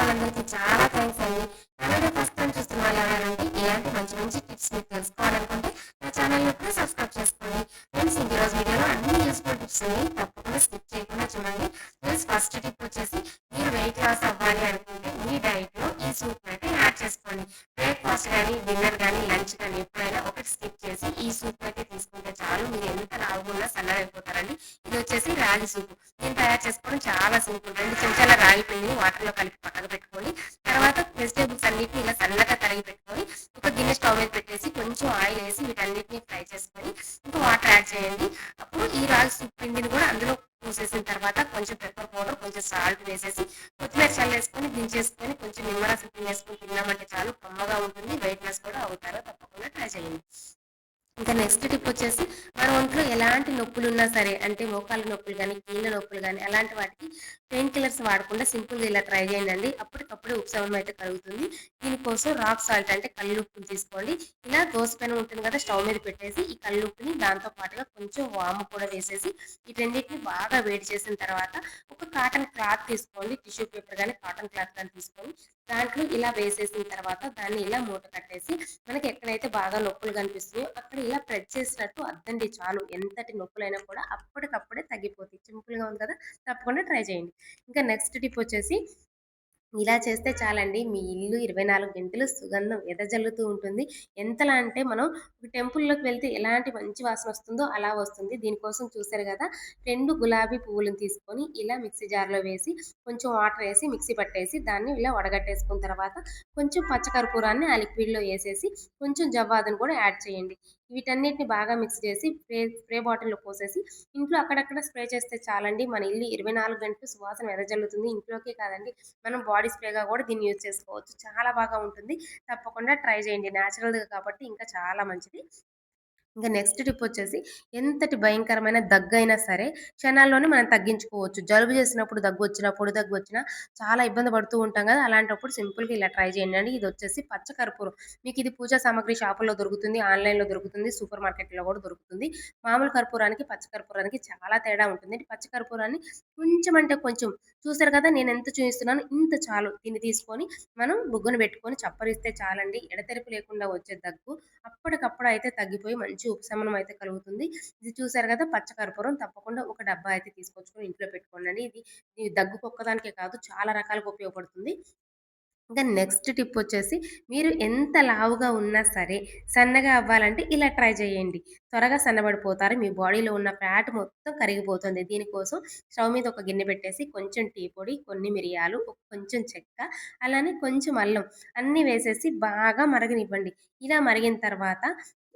వాళ్ళందరికీ చాలా థ్యాంక్స్ అండి. అలాగే వీడియో ఫస్ట్ టైం చూస్తున్న వాళ్ళు ఎవరైనా ఇలాంటి మంచి మంచి టిప్స్ మీరు తెలుసుకోవాలనుకుంటే నా ఛానల్ ప్లీజ్ సబ్స్క్రైబ్ చేసుకోండి. ఫ్రెండ్స్ ఈ రోజు వీడియోలో అన్ని యూస్ఫుల్ టిప్స్ ఉన్నాయి తప్పకుండా స్కిప్ చేయకుండా చూడండి. ఫ్రెండ్స్ ఫస్ట్ టిప్ వచ్చేసి మీరు వెయిట్ లాస్ అవ్వాలి అనుకుంటే మీ డైట్లో ఈ సూప్ అయితే యాడ్ చేసుకోండి. బ్రేక్ఫాస్ట్ కానీ డిన్నర్ కానీ లంచ్ కానీ ఇది వచ్చేసి రాగి సూపు. దీన్ని తయారు చేసుకోవడం చాలా సింపుల్ రెండు చెంచాల రాగి పిండిని వాటర్లో కలిపి పక్కకు పెట్టుకొని తర్వాత వెజిటేబుల్స్ అన్నిటిని ఇలా సన్నగా తరిగి పెట్టుకొని ఒక గిన్నె స్టవ్ మీద పెట్టేసి కొంచెం ఆయిల్ వేసి వీటన్నిటిని ఫ్రై చేసుకొని ఇంకా వాటర్ యాడ్ చేయండి. అప్పుడు ఈ రాగి సూప్ పిండిని కూడా అందులో పూసేసిన తర్వాత కొంచెం పెప్పర్ పౌడర్ కొంచెం సాల్ట్ వేసేసి కొత్తిమీర చల్లేసుకొని దించేసుకొని కొంచెం నిమ్మరసం తినేసుకొని తిన్నామంటే చాలు కమ్మగా ఉంటుంది. వెయిట్ లాస్ కూడా అవుతారో? తప్పకుండా ట్రై చేయండి. ఇంకా నెక్స్ట్ టిప్ వచ్చేసి మన ఒంట్లో ఎలాంటి నొప్పులు ఉన్నా సరే అంటే మోకాళ్ళ నొప్పులు కానీ కీళ్ళ నొప్పులు కానీ అలాంటి వాటికి పెయిన్ కిల్లర్స్ వాడకుండా సింపుల్గా ఇలా ట్రై చేయండి అప్పటికప్పుడు ఉపశమనం అయితే కలుగుతుంది. దీనికోసం రాక్ సాల్ట్ అంటే కల్లుప్పుని తీసుకోండి. ఇలా దోశ ఉంటుంది కదా స్టవ్ మీద పెట్టేసి ఈ కళ్ళుప్పుని దాంతో పాటుగా కొంచెం వాము కూడా వేసేసి ఈ రెండింటిని బాగా వేడి చేసిన తర్వాత ఒక కాటన్ క్లాత్ తీసుకోండి. టిష్యూ పేపర్ కానీ కాటన్ క్లాత్ కానీ తీసుకొని దాంట్లో ఇలా వేసేసిన తర్వాత దాన్ని ఇలా మూట కట్టేసి మనకి ఎక్కడైతే బాగా నొప్పులు కనిపిస్తున్నాయో అక్కడ ఇలా ప్రెస్ చేసినట్టు అద్దండి చాలు. ఎంతటి నొప్పులైనా కూడా అప్పటికప్పుడే తగ్గిపోతాయి. సింపుల్గా ఉంది కదా తప్పకుండా ట్రై చేయండి. ఇంకా నెక్స్ట్ టిప్ వచ్చేసి ఇలా చేస్తే చాలండి. మీ ఇల్లు ఇరవై నాలుగు గంటలు సుగంధం ఎదజల్లుతూ ఉంటుంది. ఎంతలా అంటే మనం ఒక టెంపుల్లోకి వెళ్తే ఎలాంటి మంచి వాసన వస్తుందో అలా వస్తుంది. దీనికోసం చూసారు కదా! రెండు గులాబీ పువ్వులను తీసుకొని ఇలా మిక్సీ జార్లో వేసి కొంచెం వాటర్ వేసి మిక్సీ పట్టేసి దాన్ని ఇలా వడగట్టేసుకున్న తర్వాత కొంచెం పచ్చకర్పూరాన్ని ఆ లిక్విడ్లో వేసేసి కొంచెం జవ్వాదును కూడా యాడ్ చేయండి. వీటన్నిటిని బాగా మిక్స్ చేసి స్ప్రే స్ప్రే బాటిల్లో పోసేసి ఇంట్లో అక్కడక్కడ స్ప్రే చేస్తే చాలండి. మన ఇల్లు ఇరవై నాలుగు గంటలు సువాసన వెదజల్లుతుంది. ఇంట్లోకే కాదండి మనం బాడీ స్ప్రేగా కూడా దీన్ని యూజ్ చేసుకోవచ్చు. చాలా బాగా ఉంటుంది. తప్పకుండా ట్రై చేయండి. న్యాచురల్గా కాబట్టి ఇంకా చాలా మంచిది. ఇంకా నెక్స్ట్ టిప్ వచ్చేసి ఎంతటి భయంకరమైన దగ్గు అయినా సరే క్షణాల్లోనే మనం తగ్గించుకోవచ్చు. జలుబు చేసినప్పుడు దగ్గు వచ్చినా పొడి దగ్గు వచ్చినా చాలా ఇబ్బంది పడుతూ ఉంటాం కదా! అలాంటప్పుడు సింపుల్గా ఇలా ట్రై చేయండి. అండి ఇది వచ్చేసి పచ్చకర్పూరం. మీకు ఇది పూజా సామాగ్రి షాపుల్లో దొరుకుతుంది ఆన్లైన్లో దొరుకుతుంది సూపర్ మార్కెట్లో కూడా దొరుకుతుంది. మామూలు కర్పూరానికి పచ్చ కర్పూరానికి చాలా తేడా ఉంటుంది. పచ్చకర్పూరాన్ని కొంచెం అంటే కొంచెం చూసారు కదా! నేను ఎంత చూపిస్తున్నాను ఇంత చాలు. దీన్ని తీసుకొని మనం బుగ్గను పెట్టుకొని చప్పరిస్తే చాలండి. ఎడతెరిపి లేకుండా వచ్చే దగ్గు అప్పటికప్పుడు అయితే తగ్గిపోయి మంచి ఉపశమనం అయితే కలుగుతుంది. ఇది చూసారు కదా పచ్చకర్పూరం తప్పకుండా ఒక డబ్బా అయితే తీసుకొచ్చుకొని ఇంట్లో పెట్టుకోండి ఇది ఇది దగ్గుకు ఒక్కదానికే కాదు చాలా రకాలుగా ఉపయోగపడుతుంది. ఇంకా నెక్స్ట్ టిప్ వచ్చేసి మీరు ఎంత లావుగా ఉన్నా సరే సన్నగా అవ్వాలంటే ఇలా ట్రై చేయండి. త్వరగా సన్నబడిపోతారు మీ బాడీలో ఉన్న ఫ్యాట్ మొత్తం కరిగిపోతుంది. దీనికోసం స్టవ్ మీద ఒక గిన్నె పెట్టేసి కొంచెం టీ పొడి కొన్ని మిరియాలు కొంచెం చెక్క అలానే కొంచెం అల్లం అన్నీ వేసేసి బాగా మరగనివ్వండి. ఇలా మరిగిన తర్వాత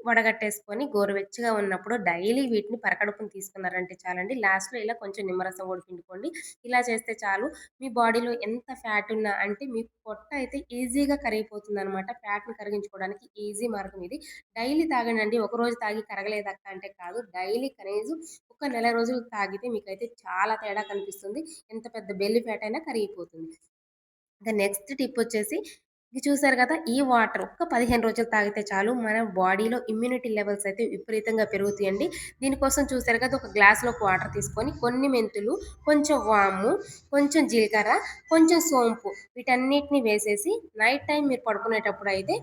వడగట్టేసుకొని గోరువెచ్చగా ఉన్నప్పుడు డైలీ వీటిని పరకడుపుని తీసుకున్నారంటే చాలండి. లాస్ట్లో ఇలా కొంచెం నిమ్మరసం కూడా పిండుకోండి. ఇలా చేస్తే చాలు. మీ బాడీలో ఎంత ఫ్యాట్ ఉన్నా అంటే మీ పొట్ట అయితే ఈజీగా కరిగిపోతుంది అనమాట ఫ్యాట్ని కరిగించుకోవడానికి ఈజీ మార్గం ఇది. డైలీ తాగండి ఒక రోజు తాగి కరగలేదక్క అంటే కాదు. డైలీ కనీసం ఒక నెల రోజులు తాగితే మీకైతే చాలా తేడా కనిపిస్తుంది. ఎంత పెద్ద బెల్లి ఫ్యాట్ అయినా కరిగిపోతుంది. ఇంకా నెక్స్ట్ టిప్ వచ్చేసి చూసారు కదా ఈ వాటర్ ఒక్క పదిహేను రోజులు తాగితే చాలు. మన బాడీలో ఇమ్యూనిటీ లెవెల్స్ అయితే విపరీతంగా పెరుగుతాయండి. దీనికోసం చూసారు కదా ఒక గ్లాస్లోకి వాటర్ తీసుకొని కొన్ని మెంతులు కొంచెం వాము కొంచెం జీలకర్ర కొంచెం సోంపు వీటన్నిటిని వేసేసి నైట్ టైం మీరు పడుకునేటప్పుడు అయితే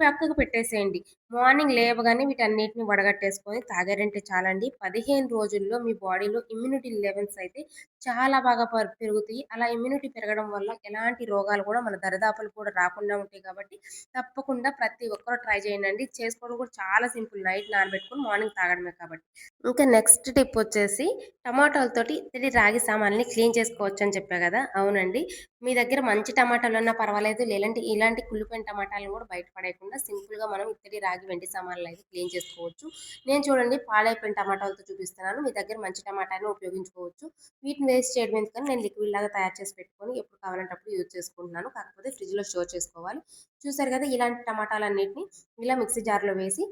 పక్కకు పెట్టేసేయండి. మార్నింగ్ లేవగానే వీటన్నిటిని వడగట్టేసుకొని తాగారంటే చాలండి. పదిహేను రోజుల్లో మీ బాడీలో ఇమ్యూనిటీ లెవెల్స్ అయితే చాలా బాగా పెరుగుతాయి. అలా ఇమ్యూనిటీ పెరగడం వల్ల ఎలాంటి రోగాలు కూడా మన దరిదాపులు కూడా రాకుండా ఉంటాయి కాబట్టి తప్పకుండా ప్రతి ఒక్కరు ట్రై చేయండి చేసుకోవడం కూడా చాలా సింపుల్. నైట్ నానబెట్టుకొని మార్నింగ్ తాగడమే కాబట్టి. ఇంకా నెక్స్ట్ టిప్ వచ్చేసి టమాటాలతోటి ఇతడి రాగి సామాన్ని క్లీన్ చేసుకోవచ్చు అని చెప్పా కదా! అవునండి. మీ దగ్గర మంచి టమాటాలు ఉన్నా పర్వాలేదు. లేదంటే ఇలాంటి కుళ్ళిపోయిన టమాటాలను కూడా బయటపడేయకుండా సింపుల్ సింపుల్గా మనం ఇత్తడి రాగి వెండి సామాన్లు అయితే క్లీన్ చేసుకోవచ్చు. నేను చూడండి పాడైపోయిన టమాటాలతో చూపిస్తున్నాను. మీ దగ్గర మంచి టమాటాని ఉపయోగించుకోవచ్చు. వీటిని వేస్ట్ చేయడం ఎందుకని నేను లిక్విడ్ లాగా తయారు చేసి పెట్టుకొని ఎప్పుడు కావాలంటప్పుడు యూజ్ చేసుకుంటున్నాను. కాకపోతే ఫ్రిడ్జ్లో స్టోర్ చేసుకోవాలి. చూసారు కదా ఇలాంటి టమాటాలన్నింటినీ ఇలా మిక్సీ జార్లో వేసి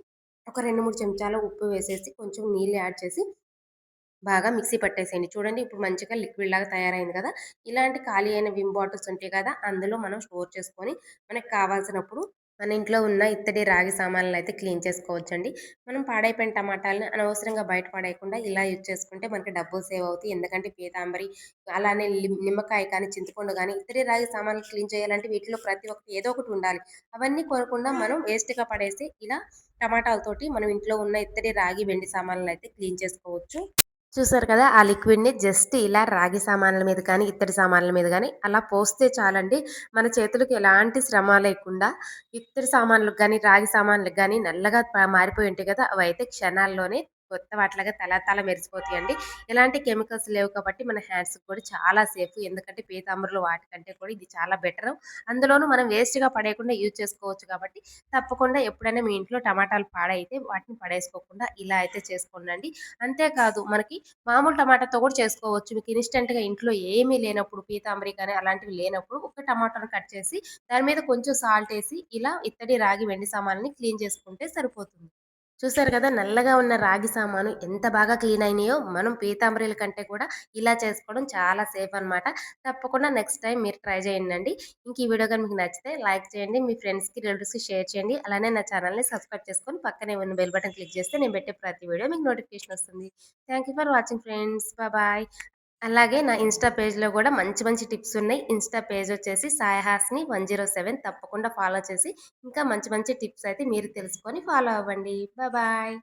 ఒక రెండు మూడు చెంచాల ఉప్పు వేసేసి కొంచెం నీళ్ళు యాడ్ చేసి బాగా మిక్సీ పట్టేసేయండి. చూడండి ఇప్పుడు మంచిగా లిక్విడ్ లాగా తయారైంది కదా. ఇలాంటి ఖాళీ అయిన విమ్ బాటిల్స్ ఉంటాయి కదా అందులో మనం స్టోర్ చేసుకొని మనకు కావాల్సినప్పుడు మన ఇంట్లో ఉన్న ఇత్తడి రాగి సామాన్లను అయితే క్లీన్ చేసుకోవచ్చండి. మనం పాడైపోయిన టమాటాలని అనవసరంగా బయట పడేయకుండా ఇలా యూజ్ చేసుకుంటే మనకి డబ్బులు సేవ్ అవుతాయి. ఎందుకంటే పీతాంబరి అలానే నిమ్మకాయ కానీ చింతపండు కానీ ఇత్తడి రాగి సామాన్లు క్లీన్ చేయాలంటే వీటిలో ప్రతి ఒక్కటి ఏదో ఒకటి ఉండాలి. అవన్నీ కొనకుండా మనం వేస్ట్గా పడేసి ఇలా టమాటాలతోటి మనం ఇంట్లో ఉన్న ఇత్తడి రాగి వెండి సామాన్లను అయితే క్లీన్ చేసుకోవచ్చు. చూసారు కదా ఆ లిక్విడ్ని జస్ట్ ఇలా రాగి సామాన్ల మీద కానీ ఇత్తడి సామాన్ల మీద కానీ అలా పోస్తే చాలండి. మన చేతులకు ఎలాంటి శ్రమ లేకుండా ఇత్తడి సామాన్లకు కానీ రాగి సామాన్లకు కానీ నల్లగా మారిపోయి ఉంటాయి కదా అవి అయితే క్షణాల్లోనే కొత్త వాటిలాగా తల తల మెరిసిపోతాయండి. ఎలాంటి కెమికల్స్ లేవు కాబట్టి మన హ్యాండ్స్ కూడా చాలా సేఫ్. ఎందుకంటే పీతాంబరులు వాటికంటే కూడా ఇది చాలా బెటర్. అందులోనూ మనం వేస్ట్గా పడేయకుండా యూజ్ చేసుకోవచ్చు కాబట్టి తప్పకుండా ఎప్పుడైనా మీ ఇంట్లో టమాటాలు పాడైతే వాటిని పడేసుకోకుండా ఇలా అయితే చేసుకోండి అంతేకాదు మనకి మామూలు టమాటాతో కూడా చేసుకోవచ్చు. మీకు ఇన్స్టెంట్గా ఇంట్లో ఏమీ లేనప్పుడు పీతాంబరి కానీ అలాంటివి లేనప్పుడు ఒక టమాటాను కట్ చేసి దాని మీద కొంచెం సాల్ట్ వేసి ఇలా ఇత్తడి రాగి వెండి సామాన్ని క్లీన్ చేసుకుంటే సరిపోతుంది. చూసారు కదా! నల్లగా ఉన్న రాగి సామాను ఎంత బాగా క్లీన్ అయినాయో మనం పీతాంబరీల కంటే కూడా ఇలా చేసుకోవడం చాలా సేఫ్ అనమాట తప్పకుండా నెక్స్ట్ టైం మీరు ట్రై చేయండి ఇంక ఈ వీడియో కానీ మీకు నచ్చితే లైక్ చేయండి మీ ఫ్రెండ్స్కి రిలేటివ్స్కి షేర్ చేయండి. అలానే నా ఛానల్ని సబ్స్క్రైబ్ చేసుకొని పక్కనే ఉన్న బెల్ బటన్ క్లిక్ చేస్తే నేను పెట్టే ప్రతి వీడియో మీకు నోటిఫికేషన్ వస్తుంది. Thank you for watching friends. Bye. అలాగే నా ఇన్స్టా పేజ్లో కూడా మంచి మంచి టిప్స్ ఉన్నాయి. ఇన్స్టా పేజ్ వచ్చేసి సాయహాస్ని వన్ జీరో సెవెన్ తప్పకుండా ఫాలో చేసి ఇంకా మంచి మంచి టిప్స్ అయితే మీరు తెలుసుకొని ఫాలో అవ్వండి. బాయ్